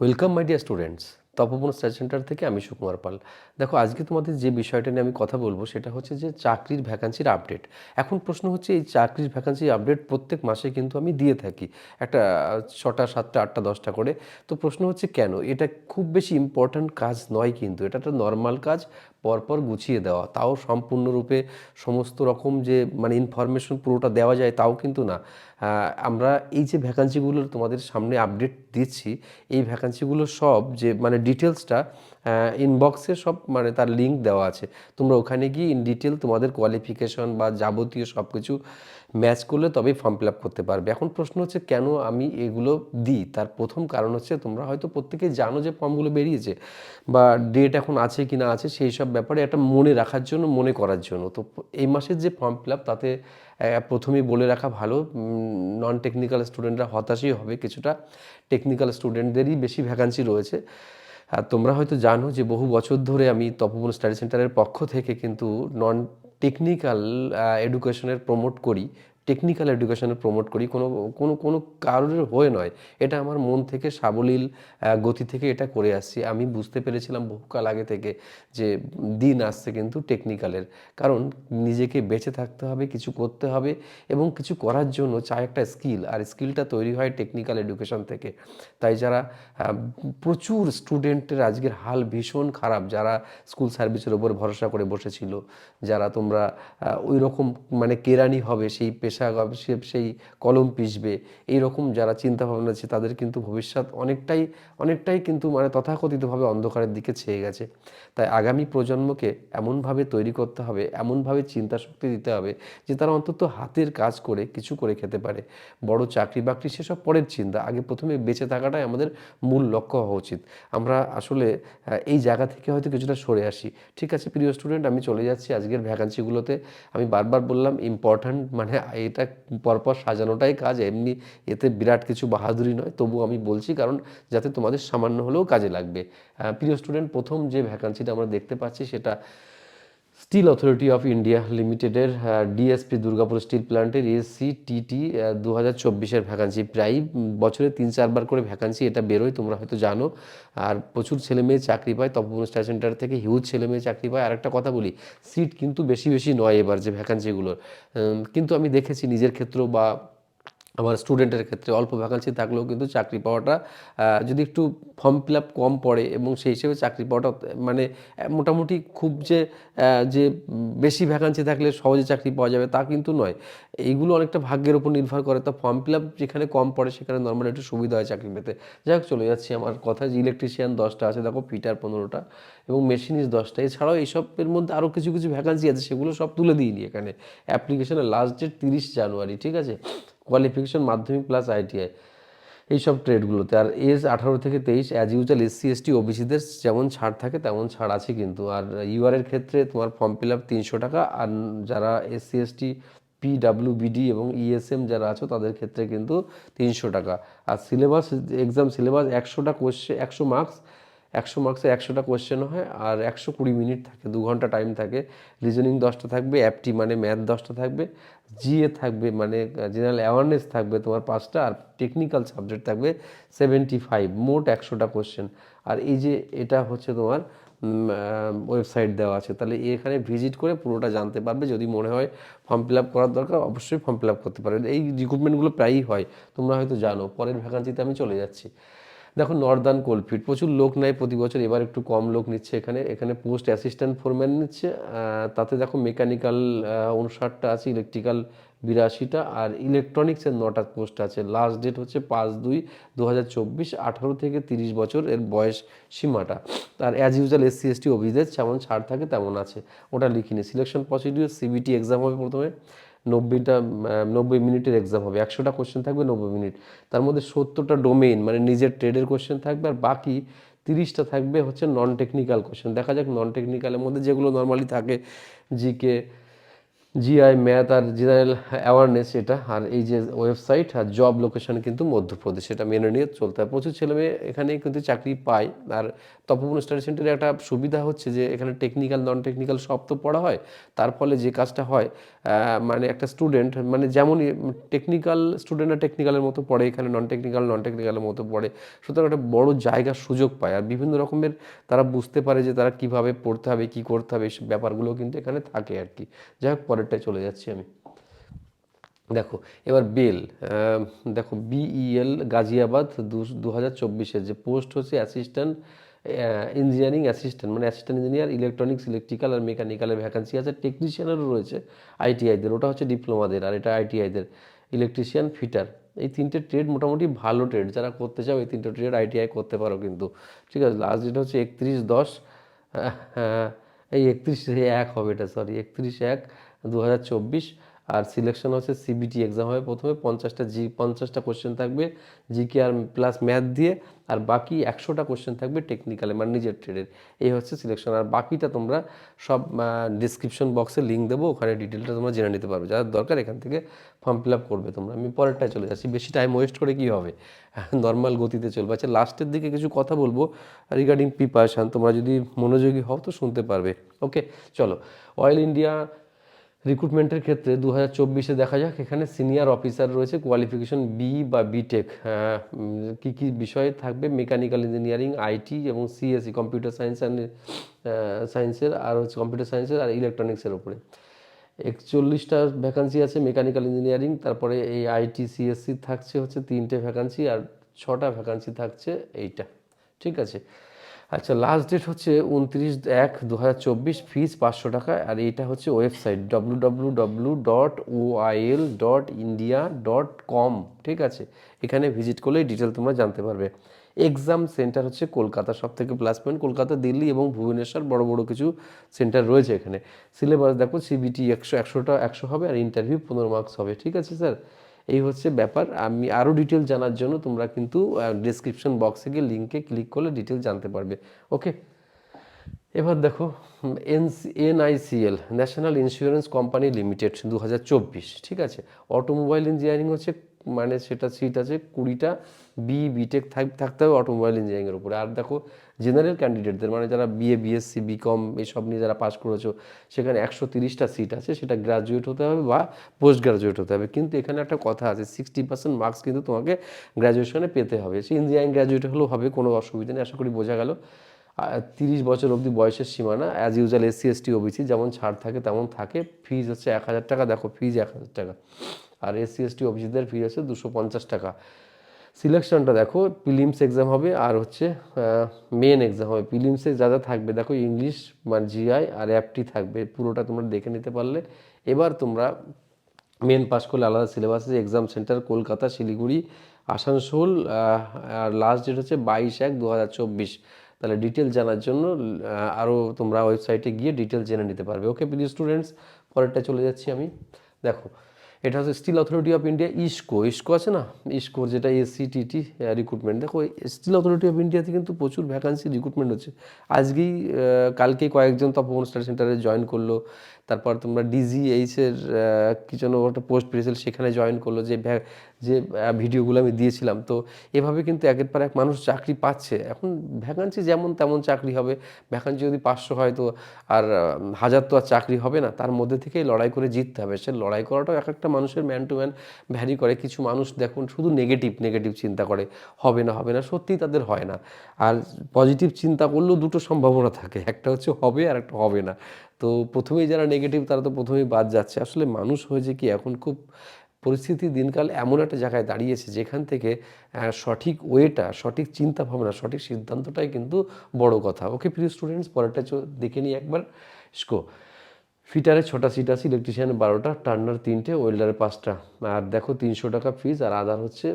Welcome my dear students Tapoban study centre থেকে আমি সুকুমার পাল। দেখো, আজকে তোমাদের যে বিষয়টা নিয়ে আমি কথা বলব, সেটা হচ্ছে যে চাকরির ভ্যাকান্সির আপডেট এখন প্রশ্ন হচ্ছে, এই চাকরির ভ্যাকান্সির আপডেট প্রত্যেক মাসে কিন্তু আমি দিয়ে থাকি, একটা ছটা, সাতটা, আটটা, দশটা করে। তো প্রশ্ন হচ্ছে কেন? এটা খুব বেশি ইম্পর্ট্যান্ট কাজ নয় কিন্তু, এটা একটা নর্মাল কাজ। পরপর গুছিয়ে দেওয়া। তাও সম্পূর্ণরূপে সমস্ত রকম যে মানে ইনফরমেশন পুরোটা দেওয়া যায় তাও কিন্তু না। আমরা এই যে ভ্যাকান্সিগুলোর তোমাদের সামনে আপডেট দিচ্ছি, এই ভ্যাকান্সিগুলো সব যে মানে ডিটেলসটা ইনবক্সে সব মানে তার লিঙ্ক দেওয়া আছে। তোমরা ওখানে গিয়ে ইন ডিটেল তোমাদের কোয়ালিফিকেশন বা যাবতীয় সব কিছু ম্যাচ করলে তবেই ফর্ম ফিল আপ করতে পারবে। এখন প্রশ্ন হচ্ছে, কেন আমি এগুলো দিই? তার প্রথম কারণ হচ্ছে, তোমরা হয়তো প্রত্যেকে জানো যে ফর্মগুলো বেরিয়েছে বা ডেট এখন আছে কি না আছে, সেই সব ব্যাপারে একটা মনে রাখার জন্য, মনে করার জন্য। তো এই মাসের যে ফর্ম ফিল আপ তাতে প্রথমেই বলে রাখা ভালো নন টেকনিক্যাল স্টুডেন্টরা হতাশই হবে কিছুটা। টেকনিক্যাল স্টুডেন্টদেরই বেশি ভ্যাকান্সি রয়েছে। আর তোমরা হয়তো জানো যে বহু বছর ধরে আমি তপবন স্টাডি সেন্টারের পক্ষ থেকে কিন্তু নন টেকনিক্যাল এডুকেশনের প্রমোট করি। টেকনিক্যাল এডুকেশনের প্রমোট করি, কোনো কোনো কোনো কারোর হয়ে নয়। এটা আমার মন থেকে সাবলীল গতি থেকে এটা করে আসছি। আমি বুঝতে পেরেছিলাম বহুকাল আগে থেকে যে দিন আসছে কিন্তু টেকনিক্যালের কারণ নিজেকে বেঁচে থাকতে হবে, কিছু করতে হবে এবং কিছু করার জন্য চাই একটা স্কিল আর স্কিলটা তৈরি হয় টেকনিক্যাল এডুকেশন থেকে। তাই যারা প্রচুর স্টুডেন্টের আজকের হাল ভীষণ খারাপ, যারা স্কুল সার্ভিসের ওপর ভরসা করে বসেছিল, যারা তোমরা ওই রকম মানে কেরানি হবে সেই পেশা সে- সেই কলম পিষবে এই রকম যারা চিন্তা ভাবনা আছে, তাদের কিন্তু ভবিষ্যৎ অনেকটাই অনেকটাই কিন্তু মানে তথাকথিতভাবে অন্ধকারের দিকে ছেয়ে গেছে। তাই আগামী প্রজন্মকে এমনভাবে তৈরি করতে হবে, এমনভাবে চিন্তা শক্তি দিতে হবে যে তারা অন্তত হাতের কাজ করে কিছু করে খেতে পারে। বড় চাকরি বাকরি সেসব পরের চিন্তা। আগে প্রথমে বেঁচে থাকাটাই আমাদের মূল লক্ষ্য হওয়া উচিত। আমরা আসলে এই জায়গা থেকে হয়তো কিছুটা সরে আসি। ঠিক আছে, প্রিয় স্টুডেন্ট আমি চলে যাচ্ছি আজকের ভ্যাকান্সিগুলোতে আমি বারবার বললাম ইম্পর্ট্যান্ট মানে এটা পরপর সাজানোটাই কাজ, এমনি এতে বিরাট কিছু বাহাদুরি নয়। তবু আমি বলছি কারণ যাতে তোমাদের সামান্য হলেও কাজে লাগবে। প্রিয় স্টুডেন্ট প্রথম যে ভ্যাকান্সিটা আমরা দেখতে পাচ্ছি সেটা স্টিল অথরিটি অফ ইন্ডিয়া লিমিটেডের ডিএসপি দুর্গাপুর স্টিল প্ল্যান্টের এসসি টিটি দু হাজার চব্বিশের ভ্যাকান্সি প্রায় বছরে তিন চারবার করে ভ্যাকান্সি এটা বেরোয়, তোমরা হয়তো জানো। আর প্রচুর ছেলে মেয়ে চাকরি পায় তপবন স্টাডি সেন্টার থেকে হিউজ ছেলে মেয়ে চাকরি পায়। আর একটা কথা বলি সিট কিন্তু বেশি বেশি নয় এবার যে ভ্যাকান্সিগুলোর কিন্তু আমি দেখেছি নিজের ক্ষেত্র বা আমার স্টুডেন্টের ক্ষেত্রে অল্প ভ্যাকান্সি থাকলেও কিন্তু চাকরি পাওয়াটা যদি একটু ফর্ম ফিল আপ কম পড়ে এবং সেই হিসেবে চাকরি পাওয়াটা মানে মোটামুটি খুব যে যে বেশি ভ্যাকান্সি থাকলে সহজে চাকরি পাওয়া যাবে তা কিন্তু নয়। এইগুলো অনেকটা ভাগ্যের উপর নির্ভর করে। তো ফর্ম ফিল আপ যেখানে কম পড়ে সেখানে নর্মালি একটু সুবিধা হয় চাকরি পেতে। যাই হোক, চলে যাচ্ছি আমার কথা যে ইলেকট্রিশিয়ান দশটা আছে, দেখো ফিটার পনেরোটা এবং মেশিনিস্ট দশটা। এছাড়াও এইসবের মধ্যে আরও কিছু কিছু ভ্যাকান্সি আছে, সেগুলো সব তুলে দিইনি এখানে। অ্যাপ্লিকেশনের লাস্ট ডেট তিরিশ জানুয়ারি, ঠিক আছে? কোয়ালিফিকেশন মাধ্যমিক প্লাস আইটিআই এইসব ট্রেডগুলোতে আর এজ আঠারো থেকে তেইশ অ্যাজ ইউজুয়াল এসসি এসটি ওবিসিদের যেমন ছাড় থাকে, তেমন ছাড় আছে কিন্তু। আর ইউআরের ক্ষেত্রে তোমার ফর্ম ফিল আপ তিনশো টাকা, আর যারা এসসি এসটি পিডাব্লিউবিডি এবং ইএসএম যারা আছো, তাদের ক্ষেত্রে কিন্তু তিনশো টাকা। আর সিলেবাস এক্সাম সিলেবাস একশোটা কোশ্চেন একশো মার্কস একশো মার্কসে একশোটা কোশ্চেন হয় আর একশো কুড়ি মিনিট থাকে, দু ঘণ্টা টাইম থাকে। রিজনিং দশটা থাকবে অ্যাপটি মানে ম্যাথ দশটা থাকবে জিএ থাকবে মানে জেনারেল অ্যাওয়ারনেস থাকবে তোমার পাঁচটা, আর টেকনিক্যাল সাবজেক্ট থাকবে সেভেন্টি ফাইভ মোট একশোটা কোশ্চেন আর এই যে এটা হচ্ছে তোমার ওয়েবসাইট দেওয়া আছে, তাহলে এখানে ভিজিট করে পুরোটা জানতে পারবে। যদি মনে হয় ফর্ম ফিল আপ করার দরকার, অবশ্যই ফর্ম ফিল আপ করতে পারবে। এই রিক্রুটমেন্টগুলো প্রায়ই হয়, তোমরা হয়তো জানো, পরের ভ্যাকান্সিতে আমি চলে যাচ্ছি। দেখো নর্দার্ন কোলফিট, প্রচুর লোক নেয় প্রতি বছর, এবার একটু কম লোক নিচ্ছে এখানে এখানে পোস্ট অ্যাসিস্ট্যান্ট ফোরম্যান নিচ্ছে তাতে দেখো মেকানিক্যাল উনষাটটা আছে ইলেকট্রিক্যাল বিরাশিটা, আর ইলেকট্রনিক্সের নটা পোস্ট আছে। লাস্ট ডেট হচ্ছে পাঁচ দুই দু হাজার চব্বিশ, আঠারো থেকে তিরিশ বছর এর বয়স সীমাটা। আর অ্যাজ ইউজুয়াল এসসি এসটি অভিদের যেমন ছাড় থাকে তেমন আছে। ওটা লিখিনি। সিলেকশন প্রসিডিউর সিবিটি এক্সাম হবে প্রথমে। নব্বইটা নব্বই মিনিটের এক্সাম হবে। একশোটা কোশ্চেন থাকবে, নব্বই মিনিট। তার মধ্যে সত্তরটা ডোমেইন মানে নিজের ট্রেডের কোশ্চেন থাকবে, আর বাকি তিরিশটা থাকবে হচ্ছে নন টেকনিক্যাল কোশ্চেন দেখা যাক নন টেকনিক্যালের মধ্যে যেগুলো নর্মালি থাকে জিকে জিআই ম্যাথ আর জেনারেল অ্যাওয়ারনেস এটা, আর এই যে ওয়েবসাইট আর জব লোকেশন কিন্তু মধ্যপ্রদেশ, এটা মেনে নিয়ে চলতে হয়। প্রচুর ছেলে মেয়ে এখানে কিন্তু চাকরি পায়, আর তপবন স্টাডি সেন্টারে একটা সুবিধা হচ্ছে যে এখানে টেকনিক্যাল নন টেকনিক্যাল সব তো পড়া হয়। তার ফলে যে কাজটা হয় মানে একটা স্টুডেন্ট মানে যেমনই টেকনিক্যাল স্টুডেন্টরা টেকনিক্যালের মতো পড়ে, এখানে নন টেকনিক্যাল নন টেকনিক্যালের মতো পড়ে, সুতরাং একটা বড় জায়গার সুযোগ পায়। আর বিভিন্ন রকমের তারা বুঝতে পারে যে তারা কীভাবে পড়তে হবে, কি করতে হবে এই ব্যাপারগুলো কিন্তু এখানে থাকে আর কি। যাই হোক, পরেরটায় চলে যাচ্ছি আমি। দেখো, এবার বেল দেখো বিইএল গাজিয়াবাদ দু হাজার চব্বিশের যে পোস্ট হচ্ছে অ্যাসিস্ট্যান্ট ইঞ্জিনিয়ারিং অ্যাসিস্ট্যান্ট মানে অ্যাসিস্ট্যান্ট ইঞ্জিনিয়ার ইলেকট্রনিক্স ইলেকট্রিক্যাল আর মেকানিক্যালের ভ্যাকান্সি আছে। টেকনিশিয়ানেরও রয়েছে আইটিআইদের ওটা হচ্ছে ডিপ্লোমাদের আর এটা আইটিআইদের ইলেকট্রিশিয়ান ফিটার এই তিনটে ট্রেড মোটামুটি ভালো ট্রেড যারা করতে চাও, এই তিনটে ট্রেড আইটিআই করতে পারো কিন্তু। ঠিক আছে লাস্ট ডেট হচ্ছে একত্রিশ দশ এই একত্রিশ এক হবে এটা সরি একত্রিশ এক দু হাজার চব্বিশ। আর সিলেকশন হচ্ছে সিবিটি এক্সাম হবে প্রথমে, পঞ্চাশটা জি পঞ্চাশটা কোশ্চেন থাকবে জিকে আর প্লাস ম্যাথ দিয়ে, আর বাকি একশোটা কোশ্চেন থাকবে টেকনিক্যালে মানে নিজের ট্রেডের এই হচ্ছে সিলেকশন আর বাকিটা তোমরা সব ডিসক্রিপশন বক্সে লিঙ্ক দেবো, ওখানে ডিটেলটা তোমরা জেনে নিতে পারবে, যার দরকার এখান থেকে ফর্ম ফিল আপ করবে তোমরা। আমি পরেরটায় চলে যাচ্ছি, বেশি টাইম ওয়েস্ট করে কী হবে? নর্মাল গতিতে চলবে। আচ্ছা লাস্টের দিকে কিছু কথা বলব রিগার্ডিং প্রিপারেশান তোমরা যদি মনোযোগী হও তো শুনতে পারবে। ওকে চলো অয়েল ইন্ডিয়া রিক্রুটমেন্টের ক্ষেত্রে দু হাজার চব্বিশে দেখা যাক, এখানে সিনিয়র অফিসার রয়েছে কোয়ালিফিকেশন বি বা বিটেক কী কী বিষয়ে থাকবে? মেকানিক্যাল ইঞ্জিনিয়ারিং আইটি এবং সিএসসি কম্পিউটার সায়েন্স অ্যান্ড সায়েন্সের আর হচ্ছে কম্পিউটার সায়েন্সের আর ইলেকট্রনিক্সের উপরে। একচল্লিশটা ভ্যাকান্সি আছে মেকানিক্যাল ইঞ্জিনিয়ারিং তারপরে এই আইটি সিএসসি থাকছে হচ্ছে তিনটে ভ্যাকান্সি আর ছটা ভ্যাকান্সি থাকছে এইটা। ঠিক আছে? আচ্ছা লাস্ট ডেট হচ্ছে উনত্রিশ এক দু হাজার চব্বিশ ফিস পাঁচশো টাকা, আর এইটা হচ্ছে website W W W dot OIL dot India dot com ঠিক আছে? এখানে ভিজিট করলেই ডিটেল তোমরা জানতে পারবে। এক্সাম সেন্টার হচ্ছে কলকাতা সব থেকে প্লাস পয়েন্ট কলকাতা, দিল্লি এবং ভুবনেশ্বর, বড় বড় কিছু সেন্টার রয়েছে এখানে। সিলেবাস দেখো সিবিটি একশো, একশোটা, একশো হবে, আর ইন্টারভিউ পনেরো মার্কস হবে, ঠিক আছে স্যার এই হচ্ছে ব্যাপার। আমি আরও ডিটেল জানার জন্য তোমরা কিন্তু ডিসক্রিপশন বক্সে গিয়ে লিঙ্কে ক্লিক করলে ডিটেল জানতে পারবে। ওকে এবার দেখো NICL national insurance company limited দু হাজার চব্বিশ, ঠিক আছে? অটোমোবাইল ইঞ্জিনিয়ারিং হচ্ছে মানে সেটা সিট আছে কুড়িটা বি বিটেক থাকতে হবে অটোমোবাইল ইঞ্জিনিয়ারিংয়ের উপরে। আর দেখো জেনারেল ক্যান্ডিডেটদের মানে যারা বিএ বিএসসি বিকম এইসব নিয়ে যারা পাশ করেছ, সেখানে একশো তিরিশটা সিট আছে, সেটা গ্রাজুয়েট হতে হবে বা পোস্ট গ্রাজুয়েট হতে হবে। কিন্তু এখানে একটা কথা আছে সিক্সটি পার্সেন্ট মার্কস কিন্তু তোমাকে গ্র্যাজুয়েশনে পেতে হবে। সে ইঞ্জিনিয়ারিং গ্র্যাজুয়েট হলেও হবে, কোনো অসুবিধা নেই, আশা করি বোঝা গেল। তিরিশ বছর অবধি বয়সের সীমানা as usual SC ST OBC যেমন ছাড় থাকে তেমন থাকে। ফিজ হচ্ছে এক হাজার টাকা, দেখো ফিজ এক হাজার টাকা। আর এসসি এসটি ওবিসিদের ফি হচ্ছে দুশো পঞ্চাশ টাকা। সিলেকশনটা দেখো প্রিলিমস এক্সাম হবে আর হচ্ছে মেন এক্সাম হবে। প্রিলিমসে যা যা থাকবে, দেখো ইংলিশ মানে জিআই আর অ্যাপটি থাকবে, পুরোটা তোমরা দেখে নিতে পারলে। এবার তোমরা মেন পাস করলে আলাদা syllabus exam centre Kolkata, Siliguri, Asansol আর লাস্ট ডেট হচ্ছে বাইশ এক দু হাজার চব্বিশ। তাহলে ডিটেল জানার জন্য আরও তোমরা ওয়েবসাইটে গিয়ে ডিটেল জেনে নিতে পারবে। ওকে প্লিজ স্টুডেন্টস পরেরটা চলে যাচ্ছি আমি। দেখো এটা হচ্ছে steel authority of India IISCO IISCO আছে না? ইস্কোর যেটা এসিটিটি রিক্রুটমেন্ট দেখো স্টিল অথরিটি অফ ইন্ডিয়াতে কিন্তু প্রচুর ভ্যাকান্সি রিক্রুটমেন্ট হচ্ছে। আজকেই কালকে কয়েকজন তপবন স্টাডি সেন্টারে জয়েন করল। তারপর তোমরা ডিজিএইচের কি যেন একটা পোস্ট পেয়েছিল, সেখানে জয়েন করল যে যে ভিডিওগুলো আমি দিয়েছিলাম, তো এভাবে কিন্তু একের পর এক মানুষ চাকরি পাচ্ছে। এখন ভ্যাকান্সি যেমন তেমন চাকরি হবে, ভ্যাকান্সি যদি পাঁচশো হয় তো আর হাজার তো আর চাকরি হবে না, তার মধ্যে থেকেই লড়াই করে জিততে হবে। সে লড়াই করাটাও এক একটা মানুষের ম্যান টু ম্যান ভ্যারি করে। কিছু মানুষ দেখুন, শুধু নেগেটিভ নেগেটিভ চিন্তা করে, হবে না হবে না, সত্যিই তাদের হয় না। আর পজিটিভ চিন্তা করলেও দুটো সম্ভাবনা থাকে, একটা হচ্ছে হবে আর একটা হবে না। তো প্রথমেই যারা নেগেটিভ তারা তো প্রথমেই বাদ যাচ্ছে। আসলে মানুষ হয়েছে কি, এখন খুব পরিস্থিতি দিনকাল এমন একটা জায়গায় দাঁড়িয়েছে যেখান থেকে সঠিক ওয়েটা, সঠিক চিন্তা ভাবনা সঠিক সিদ্ধান্তটাই কিন্তু বড় কথা। ওকে প্রিয় স্টুডেন্টস পরেরটা দেখে নিই একবার। স্কো ফিটারে ছটা সিট আছে ইলেকট্রিশিয়ানের বারোটা টার্নার তিনটে ওয়েল্ডারের পাঁচটা। আর দেখো তিনশো টাকা ফিজ আর আদার হচ্ছে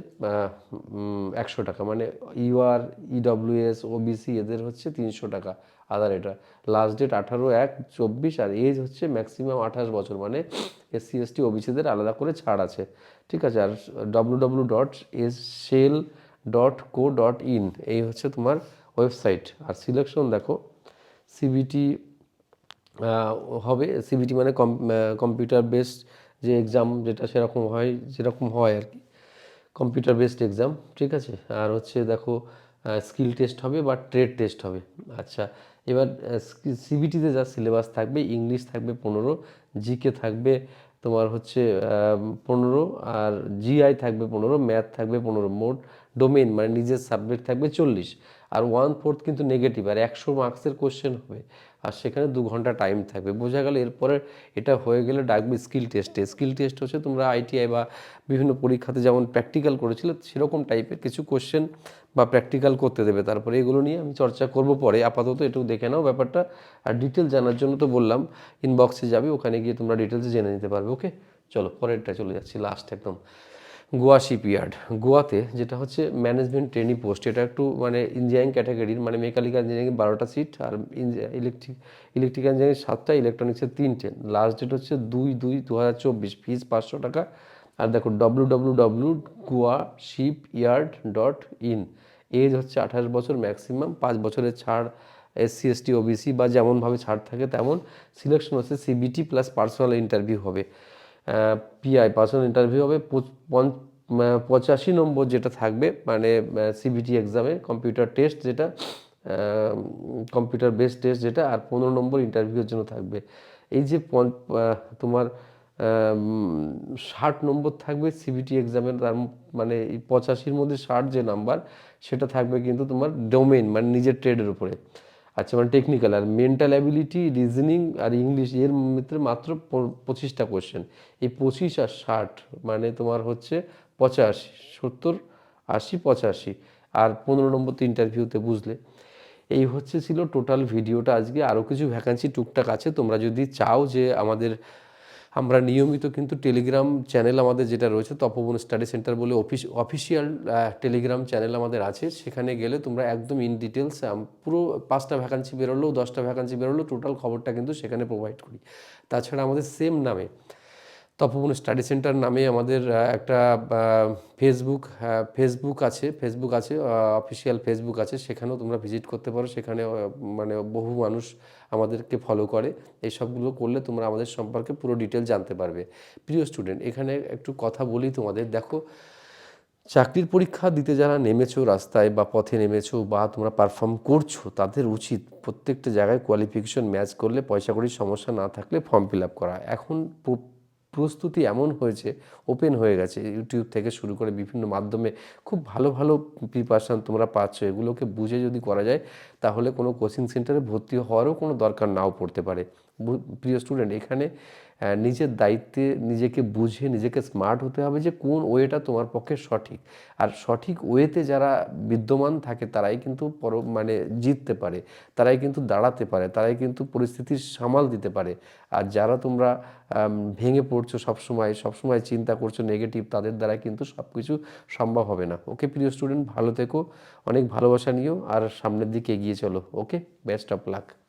একশো টাকা। মানে ইউআর ইডব্লিউএস ওবিসি এদের হচ্ছে তিনশো টাকা। আদার এটা। লাস্ট ডেট আঠারো এক চব্বিশ আর এজ হচ্ছে ম্যাক্সিমাম আঠাশ বছর মানে এসসি এসটি ওবিসিদের আলাদা করে ছাড় আছে। ঠিক আছে, আর W W dot S SAIL dot co dot in এই হচ্ছে তোমার ওয়েবসাইট আর সিলেকশন দেখো সিবিটি হবে সিবিটি মানে কম্পিউটার বেসড যে এক্সাম যেটা সেরকম হয়, যেরকম হয় আর কি। কম্পিউটার বেসড এক্সাম ঠিক আছে? আর হচ্ছে দেখো স্কিল টেস্ট হবে বা ট্রেড টেস্ট হবে। আচ্ছা এবার সিবিটিতে যা সিলেবাস থাকবে ইংলিশ থাকবে পনেরো জিকে থাকবে তোমার হচ্ছে পনেরো, আর জিআই থাকবে পনেরো ম্যাথ থাকবে পনেরো, মোট ডোমেন মানে নিজের সাবজেক্ট থাকবে চল্লিশ। আর ওয়ান ফোর্থ কিন্তু নেগেটিভ আর একশো মার্কসের কোশ্চেন হবে। আর সেখানে দু ঘণ্টা টাইম থাকবে। বোঝা গেল এরপরে এটা হয়ে গেলে ডাকবে স্কিল টেস্টে স্কিল টেস্ট হচ্ছে তোমরা আইটিআই বা বিভিন্ন পরীক্ষাতে যেমন প্র্যাকটিক্যাল করেছিলে, সেরকম টাইপের কিছু কোশ্চেন বা প্র্যাকটিক্যাল করতে দেবে। তারপরে এগুলো নিয়ে আমি চর্চা করব পরে। আপাতত একটু দেখে নাও ব্যাপারটা। আর ডিটেল জানার জন্য তো বললাম ইনবক্সে যাবে, ওখানে গিয়ে তোমরা ডিটেলসে জেনে নিতে পারবে ওকে চলো, পরেরটা চলে যাচ্ছি লাস্ট একদম। গোয়া শিপইয়ার্ড। গোয়াতে যেটা হচ্ছে ম্যানেজমেন্ট ট্রেনিং পোস্ট এটা একটু মানে ইঞ্জিনিয়ারিং ক্যাটাগরির মানে মেকানিক্যাল ইঞ্জিনিয়ারিং বারোটা সিট আর ইলেকট্রিক ইলেকট্রিক্যাল ইঞ্জিনিয়ারিং সাতটা ইলেকট্রনিক্সের তিনটে। লাস্ট ডেট হচ্ছে দুই দুই দু হাজার চব্বিশ ফিজ পাঁচশো টাকা। আর দেখো W W W Goa shipyard dot in age হচ্ছে আঠাশ বছর ম্যাক্সিমাম পাঁচ বছরের ছাড় এসসি এসটি ওবিসি বা যেমনভাবে ছাড় থাকে তেমন সিলেকশন হচ্ছে সিবিটি প্লাস পার্সোনাল ইন্টারভিউ হবে। পিআই পার্সোনাল ইন্টারভিউ হবে পঁচাশি নম্বর যেটা থাকবে মানে সিবিটি এক্সামে কম্পিউটার টেস্ট যেটা কম্পিউটার বেস টেস্ট যেটা, আর পনেরো নম্বর ইন্টারভিউর জন্য থাকবে। এই যে তোমার ষাট নম্বর থাকবে সিবিটি এক্সামের তার মানে পঁচাশির মধ্যে ষাট যে নাম্বার সেটা থাকবে কিন্তু তোমার ডোমেন মানে নিজের ট্রেডের উপরে। আচ্ছা মানে টেকনিক্যাল আর মেন্টাল অ্যাবিলিটি রিজনিং আর ইংলিশ এর মধ্যে মাত্র পঁচিশটা কোয়েশ্চেন এই পঁচিশ আর ষাট মানে তোমার হচ্ছে পঁচাশি, সত্তর, আশি, পঁচাশি আর পনেরো নম্বর তো ইন্টারভিউতে বুঝলে। এই হচ্ছে ছিল টোটাল ভিডিওটা আজকে আরও কিছু ভ্যাকান্সি টুকটাক আছে। তোমরা যদি চাও যে আমাদের আমরা নিয়মিত কিন্তু টেলিগ্রাম চ্যানেল আমাদের যেটা রয়েছে, তপবন স্টাডি সেন্টার বলে অফিস অফিসিয়াল টেলিগ্রাম চ্যানেল আমাদের আছে। সেখানে গেলে তোমরা একদম ইন ডিটেলস পুরো পাঁচটা ভ্যাকান্সি বেরোলো, দশটা ভ্যাকান্সি বেরোলো টোটাল খবরটা কিন্তু সেখানে প্রোভাইড করি। তাছাড়া আমাদের সেম নামে তপবন স্টাডি সেন্টার নামে আমাদের একটা ফেসবুক ফেসবুক আছে ফেসবুক আছে অফিসিয়াল ফেসবুক আছে, সেখানেও তোমরা ভিজিট করতে পারো, সেখানে মানে বহু মানুষ আমাদেরকে ফলো করে। এই সবগুলো করলে তোমরা আমাদের সম্পর্কে পুরো ডিটেল জানতে পারবে। প্রিয় স্টুডেন্ট এখানে একটু কথা বলি তোমাদের। দেখো, চাকরির পরীক্ষা দিতে যারা নেমেছো রাস্তায় বা পথে নেমেছো বা তোমরা পারফর্ম করছ, তাদের উচিত প্রত্যেকটা জায়গায় কোয়ালিফিকেশন ম্যাচ করলে পয়সা কড়ির সমস্যা না থাকলে ফর্ম ফিল আপ করা। এখন প্রস্তুতি এমন হয়েছে ওপেন হয়ে গেছে। ইউটিউব থেকে শুরু করে বিভিন্ন মাধ্যমে খুব ভালো ভালো প্রিপারেশান তোমরা পাচ্ছ। এগুলোকে বুঝে যদি করা যায়, তাহলে কোনো কোচিং সেন্টারে ভর্তি হওয়ারও কোনো দরকার নাও পড়তে পারে। প্রিয় স্টুডেন্ট এখানে নিজের দায়িত্বে নিজেকে বুঝে নিজেকে স্মার্ট হতে হবে যে কোন ওয়েটা তোমার পক্ষে সঠিক। আর সঠিক ওয়েতে যারা বিদ্যমান থাকে তারাই কিন্তু পর মানে জিততে পারে, তারাই কিন্তু দাঁড়াতে পারে, তারাই কিন্তু পরিস্থিতির সামাল দিতে পারে। আর যারা তোমরা ভেঙে পড়ছো সবসময় সবসময় চিন্তা করছ নেগেটিভ তাদের দ্বারা কিন্তু সব কিছু সম্ভব হবে না। ওকে প্রিয় স্টুডেন্ট ভালো থেকো, অনেক ভালোবাসা নিও, আর সামনের দিকে এগিয়ে চলো। ওকে বেস্ট অফ লাক